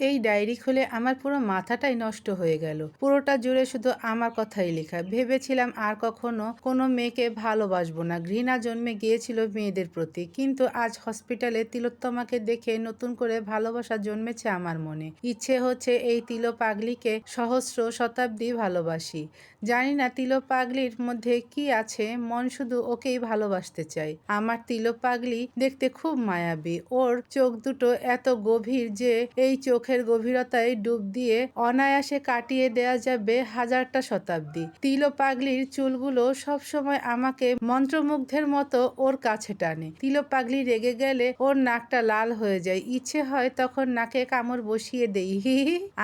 এই ডায়েরি খুলে আমার পুরো মাথাটাই নষ্ট হয়ে গেল। পুরোটা জুড়ে শুধু আমার কথাই লেখা। ভেবেছিলাম আর কখনো কোনো মেয়েকে ভালোবাসবো না। ঘৃণা জন্মে গিয়েছিল মেয়েদের প্রতি। কিন্তু আজ হসপিটালে তিলোত্তমাকে দেখে নতুন করে ভালোবাসা জন্মেছে আমার মনে। ইচ্ছে হচ্ছে এই তিলো পাগলিকে সহস্র শতাব্দী ভালোবাসি। জানি না তিলো পাগলির মধ্যে কি আছে। মন শুধু ওকেই ভালোবাসতে চাই। আমার তিলো পাগলি দেখতে খুব মায়াবী। ওর চোখ দুটো এত গভীর যে এই চোখের গভীরতায় ডুব দিয়ে অনায়াসে কাটিয়ে দেয়া যাবে হাজারটা শতাব্দী। তিলো পাগলির চুলগুলো সবসময় আমাকে মন্ত্রমুগ্ধের মতো ওর কাছে টানে। তিলো পাগলি রেগে গেলে ওর নাকটা লাল হয়ে যায়। ইচ্ছে হয় তখন নাকে কামড় বসিয়ে দেই। হি।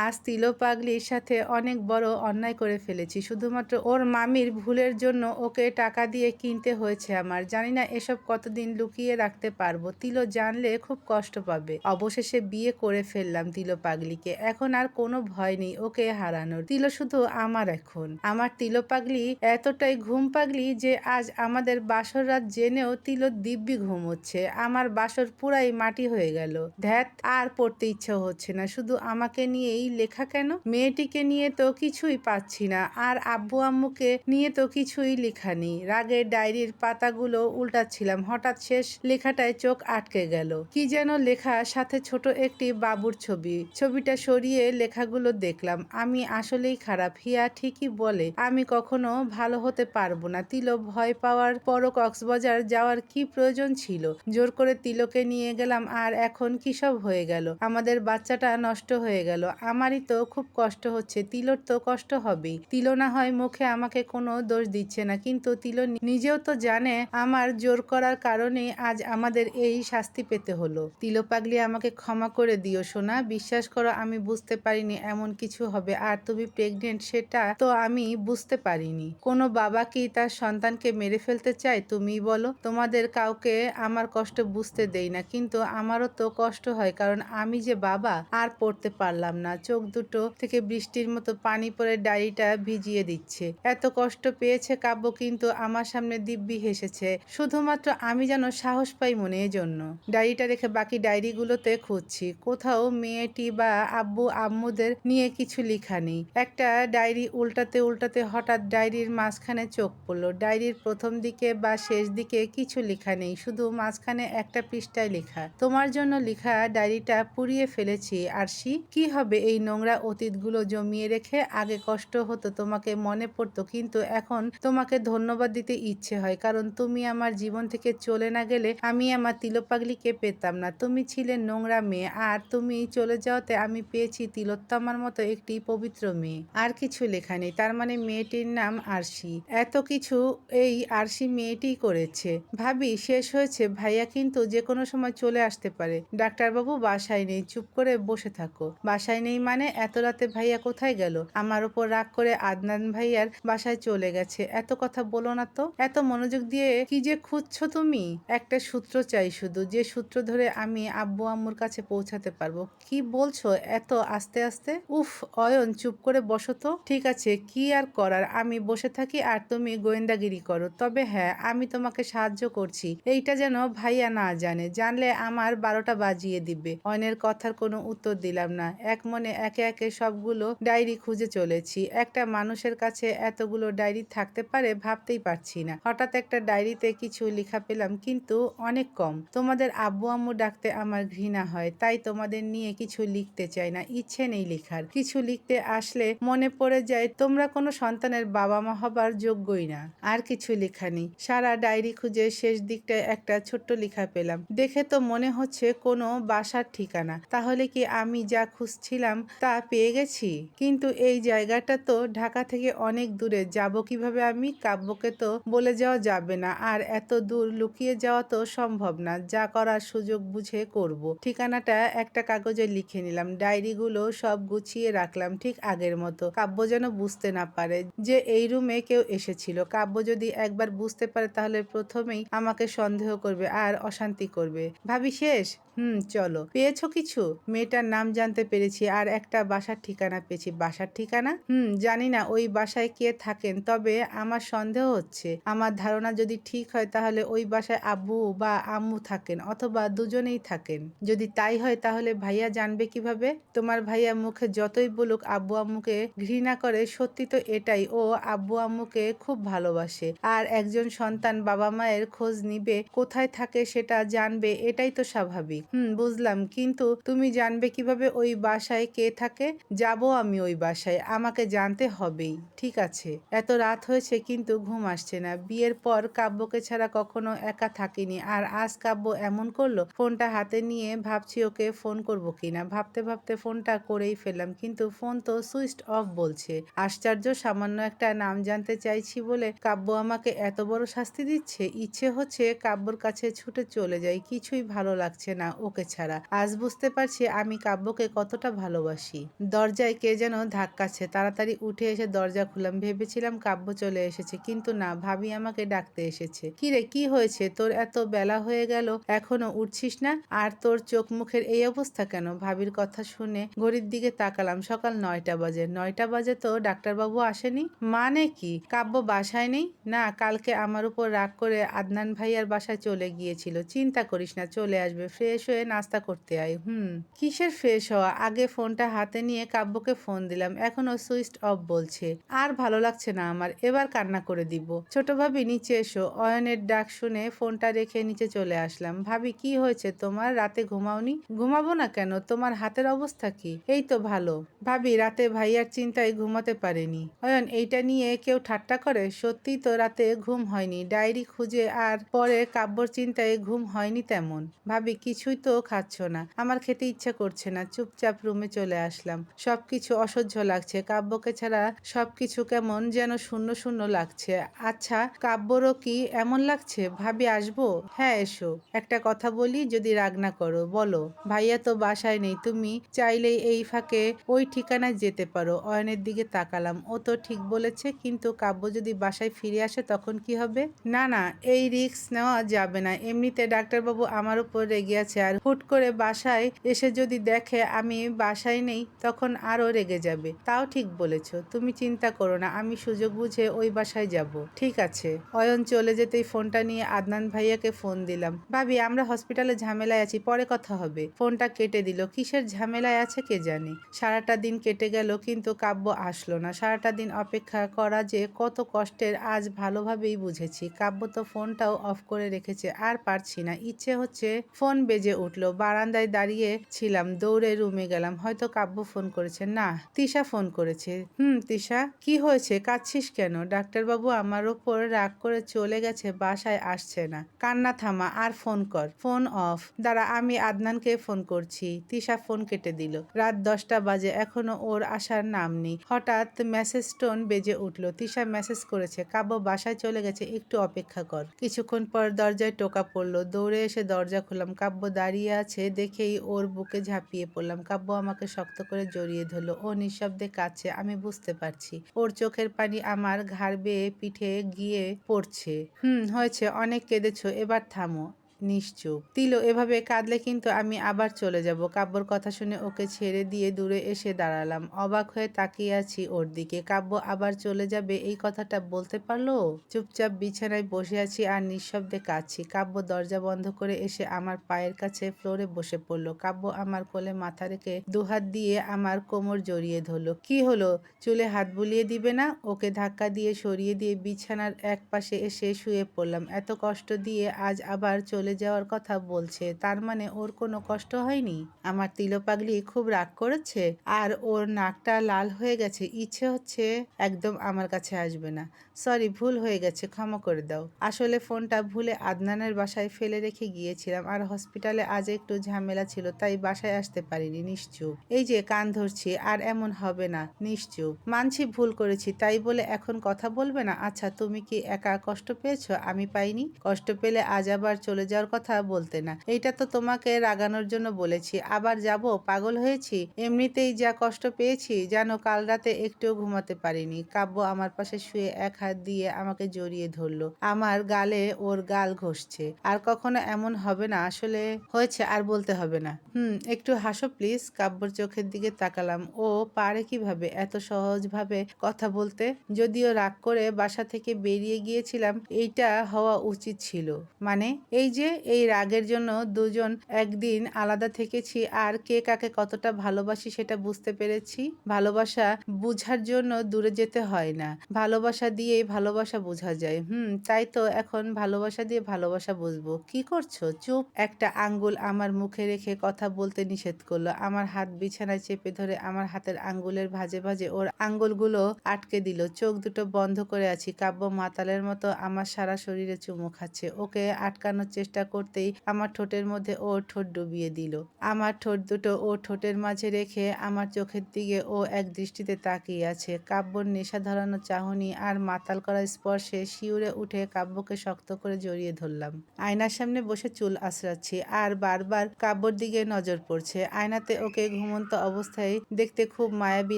আজ তিলো পাগলির সাথে অনেক বড় অন্যায় করে ফেলেছি। শুধুমাত্র ওর মামির ভুলের জন্য ওকে টাকা দিয়ে কিনতে হয়েছে আমার। জানি না এসব কতদিন লুকিয়ে রাখতে পারব। তিলো জানলে খুব কষ্ট পাবে। অবশেষে বিয়ে করে ফেললাম তিলো পাগলিকে। এখন আর কোনো ভয় নেই ওকে হারানোর। তিলো শুধু আমার এখন। আমার তিলো পাগলি এতটাই ঘুম পাগলি যে আজ আমাদের বাসর রাত জেনেও তিলো দিব্যি ঘুমোচ্ছে আমার বাসর পুরাই মাটি হয়ে গেল। ধ্যাত, আর পড়তে ইচ্ছা হচ্ছে না। শুধু আমাকে নিয়েই লেখা কেন? মেয়েটিকে নিয়ে তো কিছুই পাচ্ছি না। আর আব্বু আম্মুকে নিয়ে তো কিছুই লেখা নেই। রাগের ডায়েরির পাতাগুলো উল্টাচ্ছিলাম। হঠাৎ শেষ লেখাটায় চোখ আটকে গেল। কি যেন লেখা, সাথে ছোট একটি বাবুর ছবি। ছবিটা সরিয়ে লেখাগুলো দেখলাম। আমি আসলেই খারাপ। হিয়া ঠিকই বলে, আমি কখনো ভালো হতে পারব না। তিলো ভয় পাওয়ার পরও কক্সবাজার যাওয়ার কি প্রয়োজন ছিল? জোর করে তিলোকে নিয়ে গেলাম, আর এখন কি সব হয়ে গেল? আমাদের বাচ্চাটা নষ্ট হয়ে গেল। আমারই তো খুব কষ্ট হচ্ছে। তিলোর তো কষ্ট হবেই। তিলো না হয় মুখে আমাকে কোনো দোষ দিচ্ছে না, কিন্তু তিলো নিজেও তো জানে আমার জোর করার কারণে আজ আমাদের এই শাস্তি পেতে হলো। তিলো পাগলি, আমাকে ক্ষমা করে দিও সোনা। বিশ্বাস করো, আমি বুঝতে পারিনি এমন কিছু হবে। আর তুমি প্রেগনেন্ট সেটা তো আমি বুঝতে পারিনি। কোনো বাবা কি তার সন্তানকে মেরে ফেলতে চায়? তুমি বলো। তোমাদের কাউকে আমার কষ্ট বুঝতে দেই না, কিন্তু আমারও তো কষ্ট হয়, কারণ আমি যে বাবা আর পড়তে পারলাম না। চোখ দুটো থেকে বৃষ্টির মতো পানি পরে ডায়েরিটা ভিজিয়ে দিচ্ছে। এত কষ্ট পেয়েছে কাব্য, কিন্তু আমার সামনে দিব্যি হেসেছে। শুধুমাত্র আমি যেন সাহস পাই মনে জন্য ডায়েরিটা রেখে বাকি ডায়েরিগুলোতে খুঁজছি। কোথাও মেয়েটি বা আব্বু, আম্মুদের নিয়ে কিছু লেখা নেই। একটা ডায়েরি উল্টাতে উল্টাতে হঠাৎ ডায়েরির মাঝখানে চোখ পড়ল। ডায়েরির প্রথম দিকে বা শেষ দিকে কিছু লেখা নেই, শুধু মাঝখানে একটা পৃষ্ঠায় লেখা। তোমার জন্য লেখা ডায়েরিটা পুড়িয়ে ফেলেছি, আর আরশি কি হবে এই নোংরা অতীতগুলো জমিয়ে রেখে? আগে কষ্ট হতো, তোমাকে মনে পড়তো, কিন্তু এখন তোমাকে ধন্যবাদ দিতে ইচ্ছে হয়, কারণ তুমি আমার জীবন থেকে চলে না গেলে আমি আমার তিলোপাগলিকে পেতাম না। তুমি ছিলে নোংরা মেয়ে, আর তুমি চলে যাওয়াতে আমি পেয়েছি তিলোত্তমার মতো একটি পবিত্র মেয়ে। আর কিছু লেখা নেই, তার মানে মেয়েটির নাম আরশি। এত কিছু এই আরশি মেয়েটি করেছে। ভাবি, শেষ হয়েছে, ভাইয়া কিন্তু যে কোনো সময় চলে আসতে পারে। ডাক্তারবাবু, বাসায় নেই, চুপ করে বসে থাকো। বাসায় নেই মানে এত রাতে ভাইয়া কোথায় গেল? আমার উপর রাগ করে আদনান ভাইয়ার বাসায় চলে গেছে। এত কথা বলো না তো। এত মনোযোগ দিয়ে কি যে খুঁজছো তুমি? একটা সূত্র চাই শুধু, যে সূত্র ধরে আমি আব্বু আম্মুর কাছে পৌঁছাতে পারব। কি বলছো? এত আস্তে আস্তে? উফ, অয়ন, চুপ করে বসো তো। ঠিক আছে, কি আর করার? আমি বসে থাকি আর তুমি গোয়েন্দাগিরি করো। তবে হ্যাঁ আমি তোমাকে সাহায্য করছি। এইটা যেন ভাইয়া না জানে। জানলে আমার বারোটা বাজিয়ে দিবে। অয়নের কথার কোনো উত্তর দিলাম না। এক মনে একে একে সবগুলো ডায়েরি খুঁজে চলেছি। একটা মানুষের কাছে এতগুলো ডায়েরি থাকতে পারে ভাবতেই পারছি না। হঠাৎ একটা ডায়েরিতে কিছু লেখা পেলাম, কিন্তু অনেক কম। তোমাদের আব্বু আম্মু ডাকতে আমার ঘৃণা হয়। তাই তোমাদের নিয়ে কিছু লিখতে চাই না, ইচ্ছে নেই লেখার। কিছু লিখতে আসলে মনে পড়ে যায়, তোমরা কোনো সন্তানের বাবা মা হবার যোগ্যই না, আর কিছু লেখা নেই। সারা ডায়েরি খুঁজে শেষ দিকটায় একটা ছোট্ট লেখা পেলাম। দেখে তো মনে হচ্ছে কোনো বাসার ঠিকানা। তাহলে কি আমি যা খুঁজছিলাম তা পেয়ে গেছি? কিন্তু এই জায়গাটা তো ঢাকা থেকে অনেক দূরে, যাব কীভাবে আমি? কাব্যকে তো বলে যাওয়া যাবে না, আর এত দূর লুকিয়ে যাওয়া তো সম্ভব না, যা করার সুযোগ বুঝে করব। ঠিকানাটা একটা কাগজে লিখে নিলাম। ডায়েরিগুলো সব গুছিয়ে রাখলাম ঠিক আগের মতো। কাব্য যেন বুঝতে না পারে যে এই রুমে কেউ এসেছিল। কাব্য যদি একবার বুঝতে পারে তাহলে প্রথমেই আমাকে সন্দেহ করবে আর অশান্তি করবে। ভাবি, শেষ? হুম, চলো। পেয়েছ কিছু? মেয়েটার নাম জানতে পেরেছি, আর একটা বাসার ঠিকানা পেয়েছি। বাসার ঠিকানা? হুম, জানি না, ওই বাসায় কে থাকেন, তবে আমার সন্দেহ হচ্ছে। আমার ধারণা যদি ঠিক হয়, তাহলে ওই বাসায় আব্বু বা আম্মু থাকেন, অথবা দুজনেই থাকেন। যদি তাই হয়, তাহলে ভাইয়া জানবে কীভাবে? তোমার ভাইয়া মুখে যতই বলুক, আব্বু আম্মুকে ঘৃণা করে, সত্যি তো এটাই, ও আব্বু আম্মুকে খুব ভালোবাসে। আর একজন সন্তান বাবা মায়ের খোঁজ নিবে, কোথায় থাকে সেটা জানবে, এটাই তো স্বাভাবিক। হুম, বুঝলাম। কিন্তু তুমি জানবে কীভাবে ওই বাসায় কে থাকে? যাব আমি ওই বাসায়। আমাকে জানতে হবেই, ঠিক আছে? এত রাত হয়েছে কিন্তু ঘুম আসছে না। বিয়ের পর কাব্যকে ছাড়া কখনো একা থাকিনি। আর আজ কাব্য এমন করল, ফোনটা হাতে নিয়ে ভাবছি ওকে ফোন করব কিনা। ভাবতে ভাবতে ফোনটা করেই ফেললাম, কিন্তু ফোন তো সুইচ অফ বলছে। আশ্চর্য, সামান্য একটা নাম জানতে চাইছি বলে কাব্য আমাকে এত বড় শাস্তি দিচ্ছে? ইচ্ছে হচ্ছে কাব্যর কাছে ছুটে চলে যাই। কিছুই ভালো লাগছে না। ওকে ছাড়া। আজ বুঝতে পারছি আমি কাব্যকে কতটা ভালোবাসি। দরজায় কে যেন ধাক্কাচ্ছে। তাড়াতাড়ি উঠে এসে দরজা খুললাম। ভেবেছিলাম কাব্য চলে এসেছে, কিন্তু না, ভাবি আমাকে ডাকতে এসেছে। কিরে কি হয়েছে? তোর এত বেলা হয়ে গেল, এখনও উঠছিস না? আর তোর চোখ মুখের এই অবস্থা কেন? ভাবির কথা শুনে ঘড়ির দিকে তাকালাম। সকাল নয়টা বাজে। নয়টা বাজে তো ডাক্তারবাবু আসেনি? মানে কি? কাব্য বাসায় নেই? না, কালকে আমার উপর রাগ করে আদনান ভাইয়ার বাসায় চলে গিয়েছিল। চিন্তা করিস না, চলে আসবে। ফ্রেশ হয়ে নাস্তা করতে আয়। হুম, কিসের ফ্রেশ হওয়া? আগে ফোনটা হাতে নিয়ে কাব্যকে ফোন দিলাম। এখনও সুইচ অফ বলছে, আর ভালো লাগছে না আমার, এবার কান্না করে দিব। ছোট ভাবি, নিচে এসো। অয়নের ডাক শুনে ফোনটা রেখে নিচে চলে আসলাম। ভাবি, কি হয়েছে তোমার? রাতে ঘুমাওনি? ঘুমাবো না কেন? তোমার হাতের অবস্থা কি? এই তো ভালো। ভাবি, রাতে ভাইয়ার চিন্তায় ঘুমাতে পারেনি। অয়ন, এইটা নিয়ে কেউ ঠাট্টা করে? সত্যি তো রাতে ঘুম হয়নি। ডায়েরি খুঁজে আর পরে কাব্যর চিন্তায় ঘুম হয়নি তেমন। ভাবি, কিছুই তো খাচ্ছ না। আমার খেতে ইচ্ছা করছে না। চুপচাপ রুমে চলে আসলাম। সবকিছু অসহ্য লাগছে। কাব্যকে ছাড়া সবকিছু কেমন যেন শূন্য শূন্য লাগছে। আচ্ছা কাব্যরও কি এমন লাগছে? ভাবি, আসব? হ্যাঁ এসো। একটা কথা বলি, যদি রাগ না করো, বলো। ভাইয়া তো বাসায় নেই। তুমি চাইলেই এই ফাঁকে ওই ঠিকানায় যেতে পারো। অয়নের দিকে তাকালাম। ও তো ঠিক বলেছে, কিন্তু কাব্য যদি বাসায় ফিরে আসে, তখন কি হবে? না না, এই রিস্ক নেওয়া যাবে না। এমনিতে ডাক্তারবাবু আমার উপর রেগে আছে। আর হুট করে বাসায় এসে যদি দেখে আমি বাসায় নেই, তখন আরও রেগে যাবে। তাও ঠিক বলেছ, তুমি চিন্তা করো না, আমি সুযোগ বুঝে ওই বাসায় যাব। ঠিক আছে। অয়ন চলে যেতেই ফোনটা নিয়ে আদনান ভাইয়াকে ফোন দিলাম। ভাবি, আমরা হসপিটালে ঝামেলায় আছি, পরে কথা হবে। ফোনটা কেটে দিল। কিসের ঝামেলায় আছে কে জানে? সারাটা দিন কেটে গেল, কিন্তু কাব্য আসলো না। সারাটা দিন অপেক্ষা করা যে কত কষ্টের, আজ ভালোভাবেই বুঝেছি। কাব্য তো ফোনটাও অফ করে রেখেছে, আর পারছি না। ইচ্ছে হচ্ছে ফোন বেজে উঠল। বারান্দায় দাঁড়িয়ে ছিলাম, দৌড়ে রুমে গেলাম। হয়তো কাব্য ফোন করেছে না, তিশা ফোন করেছে। হুম, তিশা, কি হয়েছে? কাঁদছিস কেন? ডাক্তারবাবু আমার ওপর রাগ করে চলে গেছে, বাসায় আসছে না। কান্না থামা, আর ফোন কর। Phone off. দাঁড়া, আমি আদনানকে ফোন করছি। তিশা ফোন কেটে দিল। রাত দশটা বাজে, এখনও ওর আসার নাম নেই। হঠাৎ মেসেজ টোন বেজে উঠল। তিশা মেসেজ করেছে, কাব্য বাসায় চলে গেছে, একটু অপেক্ষা কর। কিছুক্ষণ পর দরজায় টোকা পড়ল। দৌড়ে এসে দরজা খুললাম। কাব্য দাঁড়িয়ে আছে দেখেই ওর বুকে ঝাঁপিয়ে পড়লাম। কাব্য আমাকে শক্ত করে জড়িয়ে ধরলো। ও নিঃশব্দে কাছে আমি বুঝতে পারছি। ওর চোখের পানি আমার ঘাড় বেয়ে পিঠে গিয়ে পড়ছে। হুম, হয়েছে, অনেক কেঁদেছ, এবার থামো। নিশ্চুপ। তিলো, এভাবে কাঁদলে কিন্তু আমি আবার চলে যাব। কাব্যর কথা শুনে ওকে ছেড়ে দিয়ে দূরে এসে দাঁড়ালাম। অবাক হয়ে তাকিয়ে আছি ওর দিকে। কাব্য আবার চলে যাবে এই কথাটা বলতে পারল? চুপচাপ বিছানায় বসে আছি আর নিঃশব্দে কাঁদছি। কাব্য দরজা বন্ধ করে এসে আমার পায়ের কাছে ফ্লোরে বসে পড়ল। কাব্য আমার কোলে মাথা রেখে দুহাত দিয়ে আমার কোমর জড়িয়ে ধরলো। কি হলো? চুলে হাত বুলিয়ে দিবে না? ওকে ধাক্কা দিয়ে সরিয়ে দিয়ে বিছানার এক পাশে এসে শুয়ে পড়লাম। এত কষ্ট দিয়ে আজ আবার চলে যাওয়ার কথা বলছে। তার মানে ওর কোনো কষ্ট হয়নি? আমার তিলোপাগলি খুব রাগ করেছে আর ওর নাকটা লাল হয়ে গেছে। ইচ্ছে হচ্ছে একদম আমার কাছে আসবে না। সরি, ভুল হয়ে গেছে, ক্ষমা করে দাও। আসলে ফোনটা ভুলে আদনানের বাসায় ফেলে রেখে গিয়েছিলাম আর হসপিটালে আজ একটু ঝামেলা ছিল, তাই বাসায় আসতে পারিনি, নিশ্চুপ। এই যে কান ধরছি, আর এমন হবে না, নিশ্চুপ। মানছি ভুল করেছি, তাই বলে এখন কথা বলবে না? আচ্ছা তুমি কি একা কষ্ট পেয়েছ? আমি পাইনি। কষ্ট পেলে আজ আবার চলে যাওয়ার কথা বলতে না। এইটা তো তোমাকে রাগানোর জন্য বলেছি। আবার যাব? পাগল হয়েছি? এমনিতেই যা কষ্ট পেয়েছি, যেন কাল রাতে একটুও ঘুমাতে পারিনি। কাব্য আমার পাশে শুয়ে এক হাত দিয়ে আমাকে জড়িয়ে ধরলো। আমার গালে ওর গাল ঘষছে। আর কখনো এমন হবে না, আসলে হয়েছে, আর বলতে হবে না। হুম, একটু হাসো প্লিজ। কাব্যর চোখের দিকে তাকালাম। ও পারে কীভাবে এত সহজভাবে কথা বলতে? যদিও রাগ করে বাসা থেকে বেরিয়ে গিয়েছিলাম, এইটা হওয়া উচিত ছিল। মানে এই যে এই রাগের জন্য দুজন একদিন আলাদা থেকেছি। আর কে কাকে কতটা ভালোবাসি সেটা বুঝতে পেরেছি। ভালোবাসা বুঝার জন্য দূরে যেতে হয় না। ভালোবাসা দিয়েই ভালোবাসা বোঝা যায়। হুম, তাই তো এখন ভালোবাসা দিয়ে ভালোবাসা বুঝব। কি করছ? চুপ। একটা আঙ্গুল আমার মুখে রেখে কথা বলতে নিষেধ করল। আমার হাত বিছানায় চেপে ধরে আমার হাতের আঙ্গুলের ভাজে ভাজে ওর আঙ্গুলগুলো আটকে দিল। চোখ দুটো বন্ধ করে আছি। কাব্য মাতালের মতো আমার সারা শরীরে চুমু খাচ্ছে। ওকে আটকানোর চেষ্টা করতেই আমার ঠোঁটের মধ্যে ও ঠোঁট ডুবিয়ে দিল। আমার ঠোঁট দুটো ও ঠোঁটের মাঝে রেখে আমার চোখের দিকে ও এক দৃষ্টিতে তাকিয়ে আছে। কাব্যর নেশা ধরানো চাহনি আর মাতাল করা স্পর্শে শিউরে উঠে কাব্যকে শক্ত করে জড়িয়ে ধরলাম। আয়নার সামনে বসে চুল আশ্রাচ্ছি আর বারবার কাব্যর দিকে নজর পড়ছে। আয়নাতে ওকে ঘুমন্ত অবস্থায় দেখতে খুব মায়াবী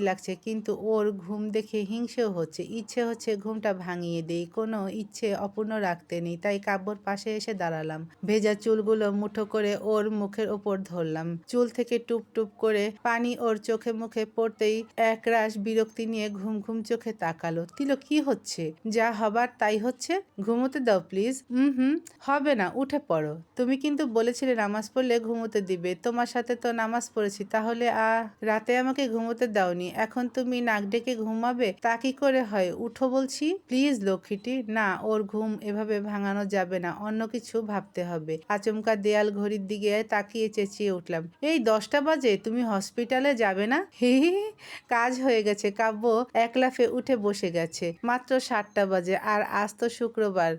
লাগছে, কিন্তু ওর ঘুম দেখে হিংসেও হচ্ছে। ইচ্ছে হচ্ছে ঘুমটা ভাঙিয়ে দেই, কোনো ইচ্ছে অপূর্ণ রাখতে নেই, তাই কাব্যর পাশে এসে দাঁড়ালাম। ভেজা চুলগুলো মুঠো করে ওর মুখের ওপর ধরলাম। চুল থেকে টুপ টুপ করে পানি ওর চোখে মুখে পড়তেই একরাশ বিরক্তি নিয়ে ঘুম ঘুম চোখে তাকালো। তিল, কি হচ্ছে? যা হবার তাই হচ্ছে? ঘুমোতে দাও প্লিজ। হুম হুম, হবে না, উঠে পড়ো। তুমি কিন্তু বলেছিলে নামাজ পড়লে ঘুমোতে দিবে। তোমার সাথে তো নামাজ পড়েছি, তাহলে আ, রাতে আমাকে ঘুমোতে দাওনি। এখন তুমি নাক ডেকে ঘুমাবে? তা কি করে হয়? উঠো বলছি। প্লিজ, লক্ষ্মীটি, না, ওর ঘুম এভাবে ভাঙানো যাবে না। অন্য কিছু ভাবতে হবে। আচমকা দেয়াল ঘড়ির দিকে তাকিয়ে চেঁচিয়ে উঠলাম। এই দশটা বাজে, তুমি হসপিটালে যাবে না? হি। কাজ হয়ে গেছে, কাব্য এক লাফে উঠে বসে গেছে। মাত্র সাতটা বাজে, আর আজ তো শুক্রবার।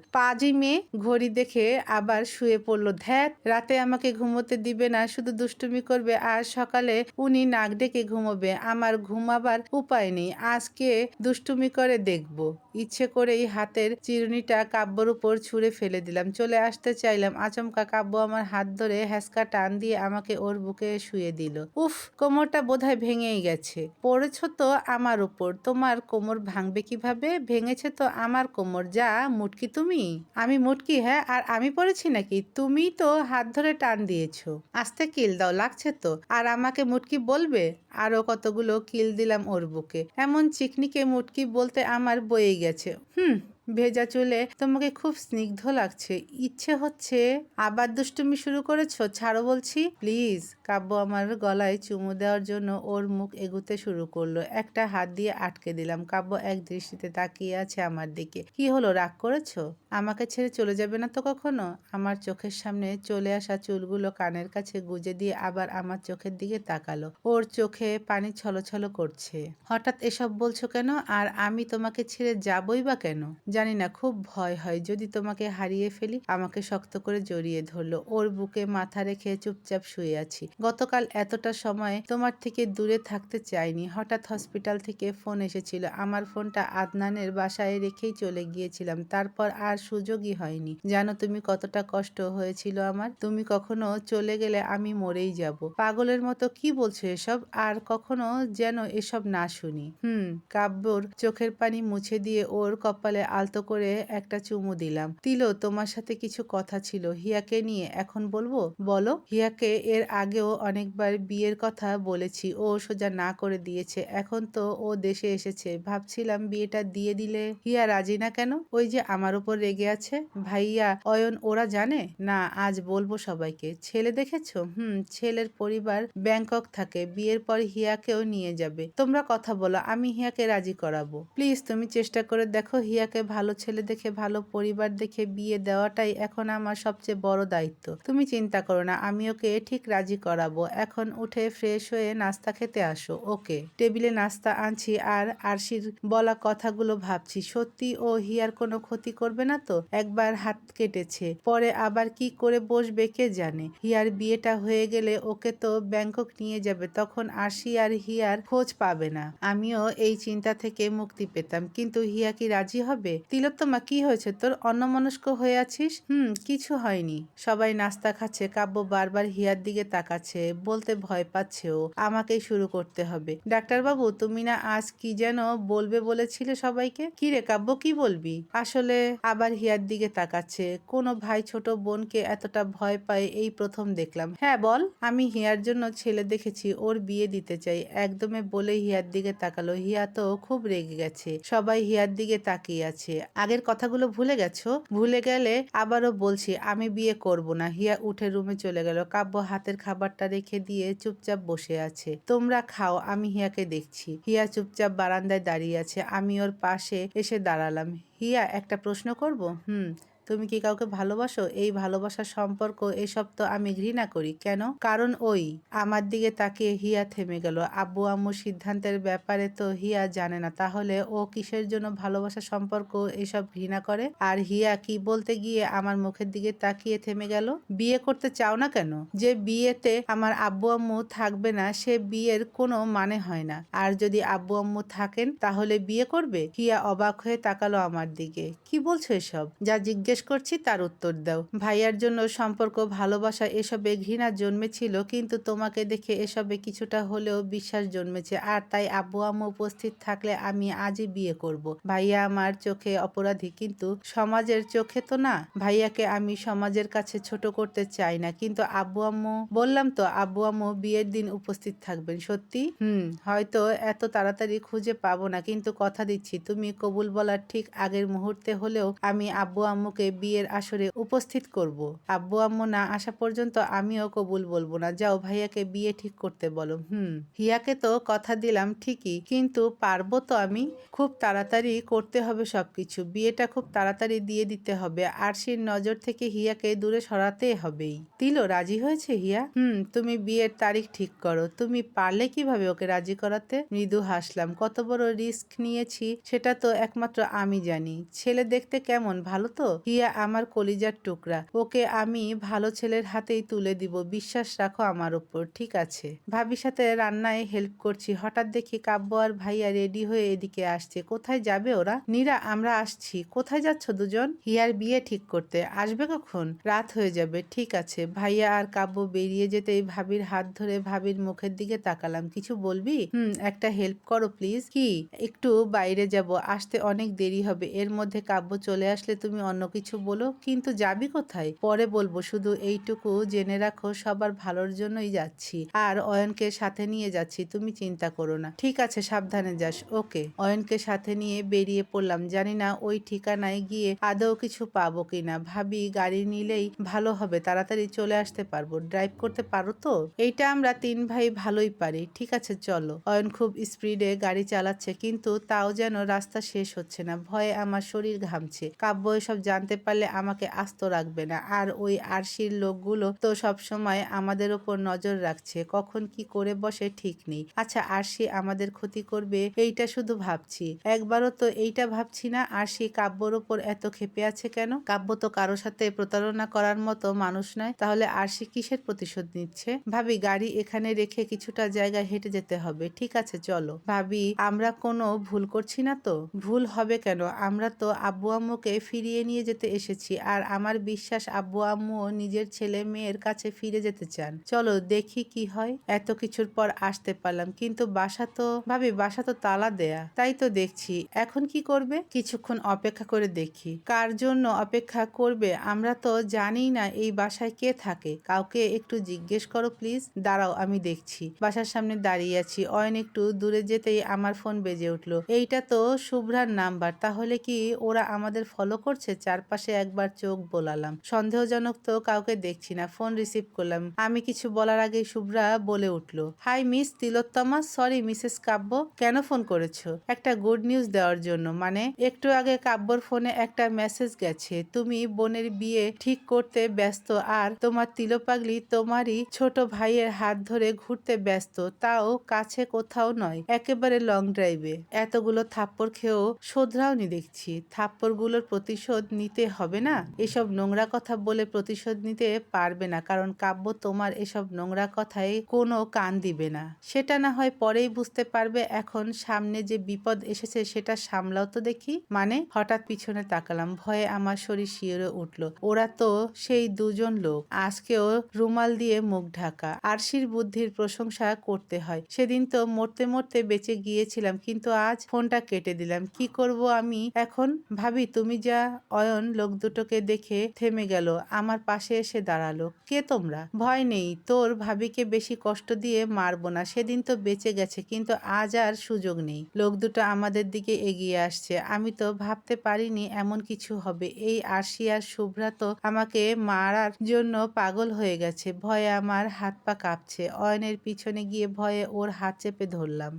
মে ঘড়ি দেখে আবার শুয়ে পড়ল। ধ্যাত রাতে আমাকে ঘুমোতে দিবে না, শুধু দুষ্টুমি করবে, আর সকালে উনি নাক ডেকে ঘুমোবে। আমার ঘুমাবার উপায় নেই, আজকে দুষ্টুমি করে দেখব। ইচ্ছে করেই হাতের চিরুনিটা কাব্যর উপর ছুঁড়ে ফেলে দিলাম। চলে আসতে চাইলাম আচমকা কাব্য আমার হাত ধরে হ্যাসকা টান দিয়ে আমাকে ওর বুকে শুয়ে দিল। উফ, কোমরটা বোধহয় ভেঙেই গেছে। পড়েছ তো আমার উপর। তোমার কোমর ভাঙবে কীভাবে? ভেঙেছে তো আমার কোমর। যা, মুটকি তুমি? আমি মুটকি হ্যাঁ? আর আমি পড়েছি নাকি? তুমি তো হাত ধরে টান দিয়েছ। আস্তে কিল দাও, লাগছে তো। আর আমাকে মুটকি বলবে? আরও কতগুলো কিল দিলাম ওর বুকে। এমন চিকনিকে মুটকি বলতে আমার বয়ে গেছে। হুম ভেজা চুলে তোমাকে খুব স্নিগ্ধ লাগছে। ইচ্ছে হচ্ছে আবার দুষ্টুমি শুরু করেছ? ছাড়ো বলছি, প্লিজ। কাব্য আমার গলায় চুমু দেওয়ার জন্য ওর মুখ এগুতে শুরু করল। একটা হাত দিয়ে আটকে দিলাম। কাব্য এক দৃষ্টিতে তাকিয়ে আছে আমার দিকে। কি হলো? রাগ করেছ? আমাকে ছেড়ে চলে যাবে না তো কখনো? আমার চোখের সামনে চলে আসা চুলগুলো কানের কাছে গুজে দিয়ে আবার আমার চোখের দিকে তাকালো। ওর চোখে পানি ছলছল করছে। হঠাৎ এসব বলছো কেন? আর আমি তোমাকে ছেড়ে যাবই বা কেন? জানি না, খুব ভয় হয়। যদি তোমাকে হারিয়ে ফেলি, আমাকে শক্ত করে জড়িয়ে ধরলো। ওর বুকে মাথা রেখে চুপচাপ শুয়ে আছি। গতকাল এতটা সময় তোমার থেকে দূরে থাকতে চাইনি। হঠাৎ হসপিটাল থেকে ফোন এসেছিল। আমার ফোনটা আদনানের বাসায় রেখেই চলে গিয়েছিলাম। তারপর আর সুযোগই হয়নি। জানো তুমি কতটা কষ্ট হয়েছিল আমার? তুমি কখনো চলে গেলে আমি মরেই যাব। পাগলের মতো কি বলছো এসব? আর কখনো যেন এসব না শুনি। হুম, কাব্যর চোখের পানি মুছে দিয়ে ওর কপালে আলতো করে একটা চুমু দিলাম। তিলো তোমার সাথে কিছু কথা ছিল। হিয়াকে নিয়ে এখন বলব? বলো। হিয়াকে এর আগেও অনেকবার বিয়ের কথা বলেছি, ও সোজা না করে দিয়েছে। এখন তো ও দেশে এসেছে। ভাবছিলাম বিয়েটা দিয়ে দিলে হিয়া রাজি না কেন? ওই যে আমার উপর রেগে আছে। ভাইয়া, অয়ন, ওরা জানে? না, আজ বলব সবাইকে। ছেলে দেখেছ? হুম, ছেলের পরিবার ব্যাংকক থাকে। বিয়ের পর হিয়াকেও নিয়ে যাবে। তোমরা কথা বলো, আমি হিয়াকে রাজি করাবো। প্লিজ, তুমি চেষ্টা করে দেখো, হিয়াকে ভালো ছেলে দেখে, ভালো পরিবার দেখে বিয়ে দেওয়াটাই এখন আমার সবচেয়ে বড় দায়িত্ব। তুমি চিন্তা করো না, আমি ওকে ঠিক রাজি করা করাবো। এখন উঠে ফ্রেশ হয়ে নাস্তা খেতে আসো। ওকে, টেবিলে নাস্তা আনছি আর আরশির বলা কথাগুলো ভাবছি। সত্যি ও হিয়ার কোনো ক্ষতি করবে না তো? একবার হাত কেটেছে। পরে আবার কি করে বসবে কে জানে? হিয়ার বিয়েটা হয়ে গেলে ওকে তো ব্যাংকক নিয়ে যাবে। তখন আরশি আর হিয়ার খোঁজ পাবে না। আমিও এই চিন্তা থেকে মুক্তি পেতাম। কিন্তু হিয়া কি রাজি হবে? তিলোত্তমা, কি হয়েছে? তোর অন্যমনস্ক হয়ে আছিস? হুম, কিছু হয়নি। সবাই নাস্তা খাচ্ছে। কাব্য বারবার হিয়ার দিকে তাকাচ্ছে। বলতে ভয় পাচ্ছে ও আমাকেই শুরু করতে হবে। ডাক্তারবাবু, তুমি না আজ কি যেন বলবে বলেছিলে সবাইকে? কি রে কাব্য, কি বলবি? আসলে আবার হিয়ার দিকে তাকাচ্ছে। কোনো ভাই ছোট বোনকে এতটা ভয় পায়, এই প্রথম দেখলাম। হ্যাঁ বল। আমি হিয়ার জন্য ছেলে দেখেছি, ওর বিয়ে দিতে চাই। একদমে বলে হিয়ার দিকে তাকালো। হিয়া তো খুব রেগে গেছে। সবাই হিয়ার দিকে তাকিয়ে আছে। আগের কথাগুলো ভুলে গেছো? ভুলে গেলে আবারও বলছি, আমি বিয়ে করব না। হিয়া উঠে রুমে চলে গেল। কাব্য হাতের খাবারটা রেখে দিয়ে চুপচাপ বসে আছে। তোমরা খাও, আমি হিয়াকে দেখছি। হিয়া চুপচাপ বারান্দায় দাঁড়িয়ে আছে। আমি ওর পাশে এসে দাঁড়ালাম। হিয়া, একটা প্রশ্ন করব? হুম। তুমি কি কাউকে ভালোবাসো? এই ভালোবাসার সম্পর্ক, এসব তো আমি ঘৃণা করি। কেন? কারণ ওই, আমার দিকে তাকিয়ে হিয়া থেমে গেল। আব্বু আম্মুর সিদ্ধান্তের ব্যাপারে তো হিয়া জানে না। তাহলে ও কিসের জন্য ভালোবাসার সম্পর্ক, এসব ঘৃণা করে? আর হিয়া কি বলতে গিয়ে আমার মুখের দিকে তাকিয়ে থেমে গেল? বিয়ে করতে চাও না কেন? যে বিয়েতে আমার আব্বু আম্মু থাকবে না, সে বিয়ের কোনো মানে হয় না। আর যদি আব্বু আম্মু থাকেন, তাহলে বিয়ে করবে? হিয়া অবাক হয়ে তাকালো আমার দিকে। কি বলছো এসব? যা জিজ্ঞেস করছি, তার উত্তর দাও। ভাইয়ার জন্য সম্পর্ক, ভালোবাসা এসবে ঘৃণা জন্মেছিল, কিন্তু তোমাকে দেখে এসবে কিছুটা হলেও বিশ্বাস জন্মেছে। আর তাই আব্বু আম্মু উপস্থিত থাকলে আমি আজই বিয়ে করব। ভাইয়া আমার চোখে অপরাধী, কিন্তু সমাজের চোখে তো না। ভাইয়াকে আমি সমাজের কাছে ছোট করতে চাই না, কিন্তু আব্বু আম্মু, বললাম তো, আব্বু আম্মু বিয়ের দিন উপস্থিত থাকবেন। সত্যি? হুম, হয়তো এত তাড়াতাড়ি খুঁজে পাবো না, কিন্তু কথা দিচ্ছি, তুমি কবুল বলার ঠিক আগের মুহূর্তে হলেও আমি আব্বু আম্মুকে বিয়ের আসরে উপস্থিত করব। আব্বু, আম্মু না আসা পর্যন্ত আমিও কবুল বলব না। যাও ভাইয়াকে বিয়ে ঠিক করতে বলো। হুম, হিয়াকে তো কথা দিলাম ঠিকই, কিন্তু পারব তো আমি? খুব তাড়াতাড়ি করতে হবে সবকিছু। বিয়েটা খুব তাড়াতাড়ি দিয়ে দিতে হবে। আর সেই নজর থেকে হিয়াকে দূরে সরাতে হবেই। তিলো, রাজি হয়েছে হিয়া? হুম, তুমি বিয়ের তারিখ ঠিক করো। তুমি পারলে কীভাবে ওকে রাজি করাতে? মৃদু হাসলাম। কত বড় রিস্ক নিয়েছি, সেটা তো একমাত্র আমি জানি। ছেলে দেখতে কেমন? ভালো তো? হিয়া আমার কলিজার টুকরা। ওকে আমি ভালো ছেলের হাতেই তুলে দিব, বিশ্বাস রাখো আমার উপর, ঠিক আছে? ভাবির সাথে রান্নায় হেল্প করছি, হঠাৎ দেখি কাব্য আর ভাইয়া রেডি হয়ে এদিকে আসছে। কোথায় যাবে ওরা? নীরা, আমরা আসছি। কোথায় যাচ্ছ দুজন? হিয়ার বিয়ে ঠিক করতে। আসবে কখন? রাত হয়ে যাবে, ঠিক আছে। ভাইয়া আর কাব্য বেরিয়ে যেতেই ভাবির হাত ধরে ভাবির মুখের দিকে তাকালাম। কিছু বলবি? হুম, একটা হেল্প করো প্লিজ কি? একটু বাইরে যাব, আসতে অনেক দেরি হবে। এর মধ্যে কাব্য চলে আসলে তুমি অন্য কিছু বলো, কিন্তু যাবি কোথায়? পরে বলব, শুধু এইটুকু জেনে রাখো, সবার ভালোর জন্যই যাচ্ছি। আর অয়নকে সাথে নিয়ে যাচ্ছি, তুমি চিন্তা করো না। ঠিক আছে, সাবধানে যাস। ওকে। অয়নকে সাথে নিয়ে বেরিয়ে পড়লাম। জানি না ওই ঠিকানায় গিয়ে আদৌ কিছু পাবো কিনা। ভাবি গাড়ি নিলেই ভালো হবে, তাড়াতাড়ি চলে আসতে পারব। ড্রাইভ করতে পারো তো? এইটা আমরা তিন ভাই ভালোই পারি। ঠিক আছে, চলো। অয়ন খুব স্পিডে গাড়ি চালাচ্ছে, কিন্তু তাও যেন রাস্তা শেষ হচ্ছে না। ভয়ে আমার শরীর ঘামছে। কাব্য এসব জানতে পারলে আমাকে আস্ত রাখবে না। আর ওই আরশির লোকগুলো তো সব সময় আমাদের ওপর নজর রাখছে। কখন কি করে বসে ঠিক নেই। আচ্ছা আরশি আমাদের ক্ষতি করবে, এইটা শুধু ভাবছি। একবারও তো এইটা ভাবছি না, আরশি কাব্যর ওপর এত ক্ষেপে আছে কেন? কাব্য তো কারও সাথে প্রতারণা করার মতো মানুষ নয়। তাহলে আরশি কিসের প্রতিশোধ নিচ্ছে? ভাবি, গাড়ি এখানে রেখে কিছুটা জায়গায় হেঁটে যেতে হবে। ঠিক আছে, চলো। ভাবি, আমরা কোনো ভুল করছি না তো? ভুল হবে কেন? আমরা তো আব্বু আম্মুকে ফিরিয়ে নিয়ে যেতে এসেছি আর আমার বিশ্বাস আব্বু আম্মুও নিজের ছেলে মেয়ের কাছে ফিরে যেতে চান। চলো দেখি কি হয়। এত কিছুর পর আসতে পারলাম, কিন্তু বাসা তো, ভাবি বাসা তো তালা দেয়া। তাই তো দেখছি। এখন কি করবে? কিছুক্ষণ অপেক্ষা করে দেখি। কার জন্য অপেক্ষা করবে আমরা তো জানি না এই বাসায় কে থাকে। কাউকে একটু জিজ্ঞেস করো প্লিজ। দাঁড়াও, আমি দেখছি। বাসার সামনে দাঁড়িয়ে আছি। অয়ন একটু দূরে যেতেই আমার ফোন বেজে উঠল। এইটা তো শুভ্রার নাম্বার। তাহলে কি ওরা আমাদের ফলো করছে চার চারপাশে একবার চোখ বোলালাম। সন্দেহজনক তো কাউকে দেখছি না। ফোন রিসিভ করলাম। আমি কিছু বলার আগে শুভ্রা বলে উঠল, hi miss Tilottama, sorry Mrs Kavya, কেন ফোন করেছ? একটা গুড নিউজ দেওয়ার জন্য মানে একটু আগে কাব্যর ফোনে একটা মেসেজ গেছে, তুমি বোনের বিয়ে ঠিক করতে ব্যস্ত আর তোমার তিলোপাগলি তোমারই ছোট ভাইয়ের হাত ধরে ঘুরতে ব্যস্ত, তাও কাছে কোথাও নয়, একেবারে লং ড্রাইভে এতগুলো থাপ্পড় খেয়েও শোধরাওনি দেখছি। থাপ্পড়গুলোর প্রতিশোধ নিতে হবে না? এসব নোংরা কথা বলে প্রতিশোধ নিতে পারবে না, কারণ কাব্য তোমার এসব নোংরা কথায় কোনো কান দিবে না। সেটা না হয় পরেই বুঝতে পারবে এখন সামনে যে বিপদ এসেছে সেটা সামলাও তো দেখি। মানে হঠাৎ পিছনে তাকালাম, ভয়ে আমার শরীর শিওরে উঠল। ওরা তো সেই দুজন লোক। আজকেও রুমাল দিয়ে মুখ ঢাকা। আরশির বুদ্ধির প্রশংসা করতে হয়। সেদিন তো মরতে মরতে বেঁচে গিয়েছিলাম, কিন্তু আজ ফোনটা কেটে দিলাম। কি করব আমি? এখন ভাবি তুমি যা অয়ন লোক দুটোকে দেখে থেমে গেল। আমার পাশে এসে দাঁড়াল। কে তোমরা? ভয় নেই। তোর ভাবিকে বেশি কষ্ট দিয়ে মারবো না। সেদিন তো বেঁচে গেছে, কিন্তু আজ আর সুযোগ নেই। লোক দুটো আমাদের দিকে এগিয়ে আসছে। আমি তো ভাবতে পারিনি এমন কিছু হবে। এই আরশি আর শুভ্রা তো আমাকে মারার জন্য পাগল হয়ে গেছে। ভয়ে আমার হাত পা কাঁপছে। অয়নের পিছনে গিয়ে ভয়ে ওর হাত চেপে ধরলাম।